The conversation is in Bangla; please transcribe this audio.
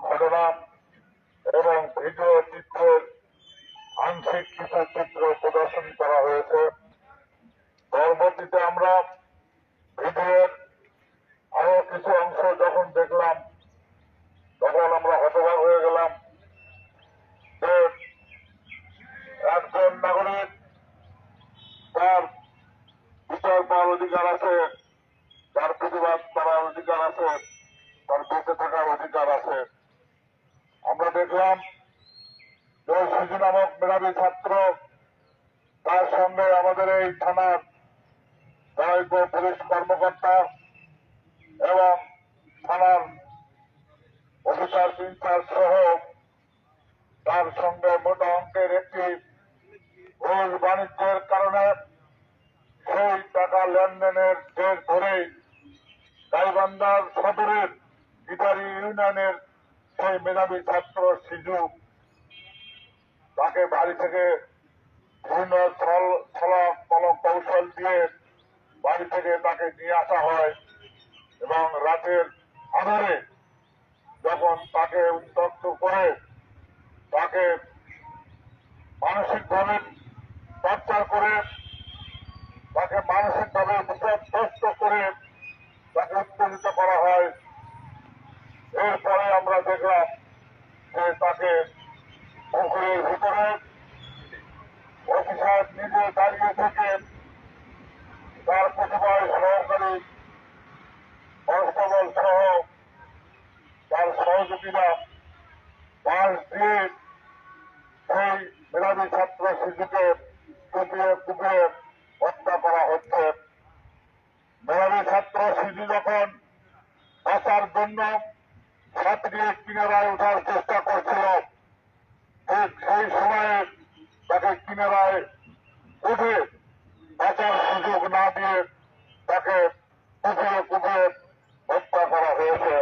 ঘটনা এবং ভিডিও চিত্রের আংশিক কিছু চিত্র প্রদর্শন করা হয়েছে। পরবর্তীতে আমরা ভিডিওর আরও কিছু অংশ যখন দেখলাম, তখন আমরা হতবাক হয়ে গেলাম যে একজন নাগরিক তার বিচার পাওয়ার অধিকার আছে, তার প্রতিবাদ করার অধিকার আছে, তার বেঁচে থাকার অধিকার আছে। দেখলাম যে সুজি নামক মেধাবী ছাত্র তার সঙ্গে আমাদের এই থানার সহায়ক পুলিশ কর্মকর্তা এবং থানার অফিসার ইনচার্জ সহ তার সঙ্গে মোটা অঙ্কের একটি ঘোষ বাণিজ্যের কারণে সেই টাকা লেনদেনের জের ধরেই গাইবান্ধার সদরের ইটারি ইউনিয়নের সেই মেধাবী ছাত্র সিজু, তাকে বাড়ি থেকে বিভিন্ন ছল ছলা কলম কৌশল দিয়ে বাড়ি থেকে তাকে নিয়ে আসা হয় এবং রাতের আধারে যখন তাকে উত্তক্ত করে, তাকে মানসিকভাবে টর্চার করে, তাকে মানসিকভাবে বিপদগ্রস্ত করে তাকে উত্তেজিত করা হয়। এরপরে আমরা দেখলাম যে তাকে পুকুরের ভিতরে অফিসার নিজে দাঁড়িয়ে থেকে তার প্রতিবাদ সহকারী কনস্টেবল সহ তার সহযোগীরা বাঁশ দিয়ে সেই মেধাবী ছাত্র শিশুকে কুপিয়ে কুপিয়ে হত্যা করা হচ্ছে। মেধাবী ছাত্র শিশু যখন বাঁচার জন্য ছাত্রীর কিনারায় ওঠার চেষ্টা করছিল। ঠিক সেই সময়ে তাকে কিনারায় উঠে বাঁচার সুযোগ না দিয়ে তাকে কুপিয়ে কুপিয়ে হত্যা করা হয়েছে।